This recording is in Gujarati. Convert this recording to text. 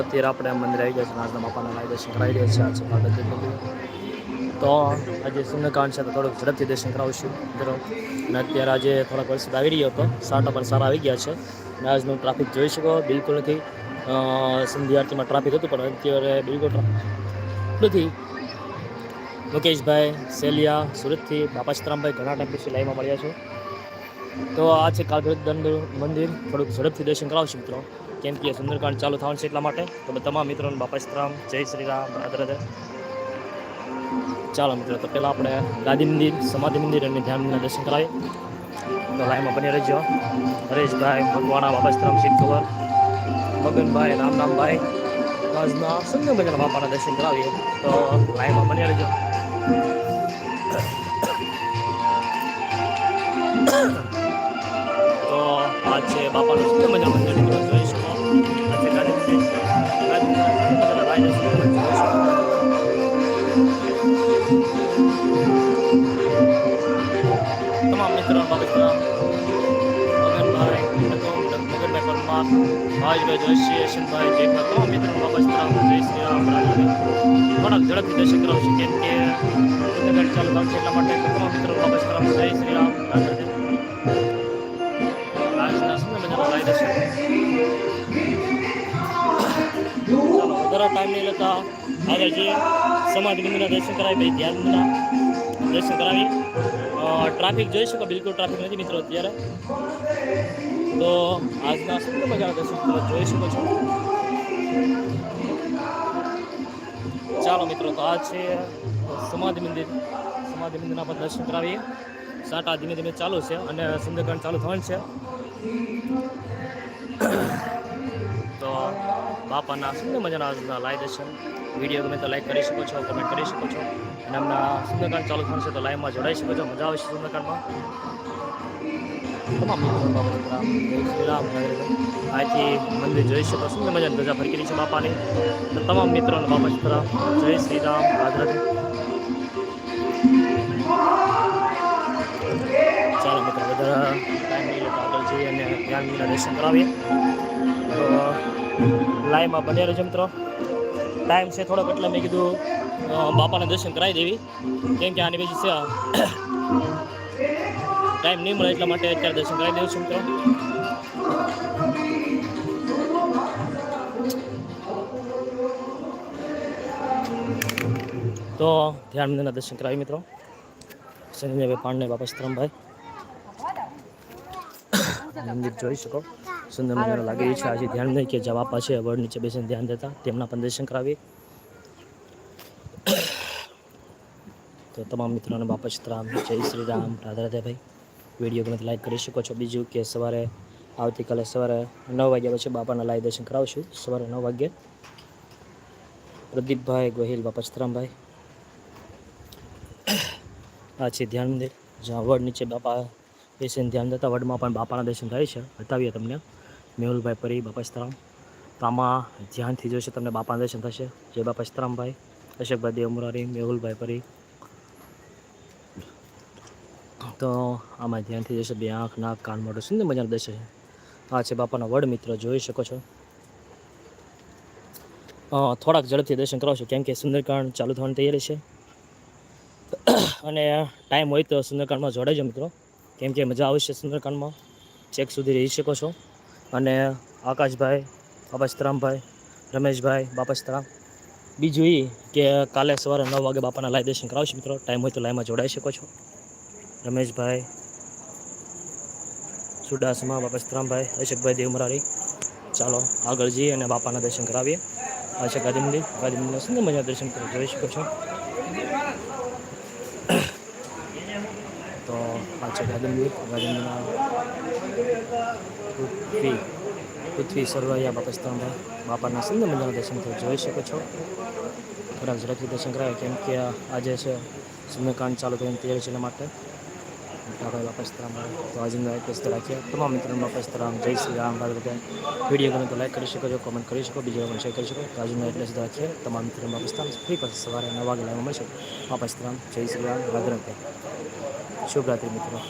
અત્યારે આપણે મંદિર આવી ગયા છે, નાજના બાપાના લાઈ દર્શન કરાવી રહ્યા છે આજે પાર્વતી મંદિર. તો આજે સુંદરકાંડ છે, તો થોડુંક ઝડપથી દર્શન કરાવશું મિત્રો. અને અત્યારે આજે થોડાક વરસાદ આવી રહ્યો હતો, સાટા પણ સારા આવી ગયા છે. અને આજનું ટ્રાફિક જોઈ શકો, બિલકુલ નથી. સંધ્યા ટ્રાફિક હતું, પણ અત્યારે બિલકુલ નથી મુકેશભાઈ, સેલિયા, સુરતથી બાપા સીતરામભાઈ ઘણા ટાઈમ પછી લાઈવમાં મળ્યા છે. તો આ છે કાલભૈરવ મંદિર. થોડુંક ઝડપથી દર્શન કરાવશું મિત્રો. કેમ કે સુંદરકાંડ ચાલુ થવાનું છે એટલા માટે. તો તમામ મિત્રોને બાપા સીતરામ જય શ્રી રામ, રાધે ચાલો મિત્રો, તો પહેલાં આપણે ગાદી મંદિર, સમાધિ મંદિર અને ધ્યાનના દર્શન કરાવીએ. તો લાઈમાં બની રહેજો. હરેશભાઈ ભગવાના સીટ કવર. મગનભાઈ રામનામભાઈ આજના સુંદર મજાના બાપાના દર્શન કરાવીએ. તો લાઈમાં બની રહેજો. આ છે, બાપાનું સુંદર મજાનું મંદિર જોઈ શકો તમામ મિત્રો બાબતના ભાઈભાઈ જોશી યશનભાઈ જેઠા તમામ મિત્રો બાબતના જય શ્રી રામ થોડાક ઝડપથી દર્શન કરાવશે, કેમ કે ચાલુ ભાગ છે એટલા માટે તમામ મિત્રો બાબતના જય શ્રી રામ. આગળ જઈએ સમાધિ મંદિરના દર્શન કરાવી ભાઈ ધ્યાનના દર્શન કરાવી. ટ્રાફિક જોઈ શકો, બિલકુલ ટ્રાફિક નથી મિત્રો અત્યારે. તો આજના સુંદર મજાના દર્શન જોઈ શકો છો. ચાલો મિત્રો, તો આ છે સમાધિ મંદિર. સમાધિ મંદિરના પણ દર્શન કરાવીએ. સાટા ધીમે ધીમે ચાલુ છે અને સુંદરકાંડ ચાલુ થવાનું છે. તો બાપાના સુંદર મજાના લાઈવ દર્શન વીડિયો ગમે તો લાઈક કરી શકો છો કમેન્ટ કરી શકો છો. અને એમના સુંદરકાંડ ચાલુ થશે તો લાઈવમાં જોડાઈ શકો છો. મજા આવશે સુંદરકાંડમાં? તમામ મિત્રો અહીંથી મંદિર જોઈ શકો સુંદર મજાની ધજા ફરકી છે બાપાની. તો તમામ મિત્રોને બાપા સીતારામ જય શ્રી રામ. રાધે રાધે ચાલો મિત્રો વધારે ટાઈમ નહીં લેતા આગળ જઈએ અને જ્ઞાન દર્શન કરાવીએ. લાઈવમાં બન્યા છે મિત્રો. ટાઈમ છે થોડોક એટલે મેં કીધું બાપાને દર્શન કરાવી દેવી. કેમ કે આની પછી ટાઈમ નહીં મળે એટલા માટે અત્યારે દર્શન કરાવી દેવું છું મિત્રો. તો ધ્યાન દર્શન કરાવી મિત્રો. સંજયભાઈ પાંડે બાપા સીતરામભાઈ મંદિર જોઈ શકો. સુંદર મજાનું લાગી રહ્યું છે. આજે ધ્યાન નહીં કે જવા પાસે વડ નીચે બેસીને ધ્યાન દેતા. તેમના પણ દર્શન કરાવીએ. તો તમામ મિત્રોને બાપા સીતરામ જય શ્રી રામ. રાધા રાધા ભાઈ. વીડિયો ગમે લાઈક કરી શકો છો. બીજું કે સવારે આવતીકાલે સવારે નવ વાગ્યા પછી બાપાના લાઈવ દર્શન કરાવશું. સવારે નવ વાગ્યે. પ્રદીપભાઈ ગોહિલ બાપા સીતરામભાઈ આ છે ધ્યાન મંદિર. જ્યાં વડ નીચે બાપા બેસીને ધ્યાન દેતા વડમાં પણ બાપાના દર્શન થાય છે. બતાવીએ તમને. મેહુલભાઈ પરી, બાપા સીતારામ. તો આમાં ધ્યાનથી જોશે તમને બાપાના દર્શન થશે. જય બાપા સીતારામભાઈ. અશોકભાઈ દેવ મેહુલભાઈ પરી. તો આમાં ધ્યાનથી જોશે બે આંખ, નાક, કાન, મોઢું, સુંદર મજાનું દર્શન. છે આ છે બાપાના વડ મિત્ર, જોઈ શકો છો. થોડાક ઝડપથી દર્શન કરાવશો, કેમ કે સુંદરકાંડ ચાલુ થવાની તૈયારી છે. અને ટાઈમ હોય તો સુંદરકાંડમાં જોડાઈજો મિત્રો. કેમ કે મજા આવશે સુંદરકાંડમાં. ચેક સુધી રહી શકો છો. અને આકાશભાઈ બાપા સીતરામભાઈ રમેશભાઈ બાપા સીતરામ બીજું એ કે કાલે સવારે નવ વાગે બાપાના લાઈવ દર્શન કરાવશે મિત્રો. ટાઈમ હોય તો લાઈવમાં જોડાઈ શકો છો. રમેશભાઈ સુડાસમાં બાપા સીતરામભાઈ અશોકભાઈ દેવમરારી. ચાલો, આગળ જઈએ અને બાપાના દર્શન કરાવીએ. આ છે ગાંધી મંદિર ગાંધી મંદિરના સુંદર મજા દર્શન કરી જોઈ શકો છો. તો આ છે ગાંધી મંદિરના પૃથ્વી પૃથ્વી સરવૈયા બાપા સીતારામભાઈ બાપાના સિંધ મંદિરના દર્શન તમે જોઈ શકો છો. થોડાક ઝડપથી દર્શન કરાય, કેમ કે આજે છે સુંદરકાંડ ચાલુ થઈને તૈયાર છે એના માટે. મોટાભાઈ બાપા સીતારામ તો આજનો એક રાખીએ તમામ મિત્રોને બાપસ્તરામ સીતારામ જય શ્રી રામ. રાધે રાધે વીડિયો ગમે તો લાઈક કરી શકો છો કોમેન્ટ કરી શકો, બીજા પણ શેર કરી શકો. તો આજનો એટલે સુધી રાખીએ તમામ મિત્રોને બાપસ્તરામ સીતારામ ફ્રી પછી સવારે નવ વાગે લાવવા મળશે બાપસ્તરામ જય શ્રી રામ. રાધે રાધે શુભ મિત્રો.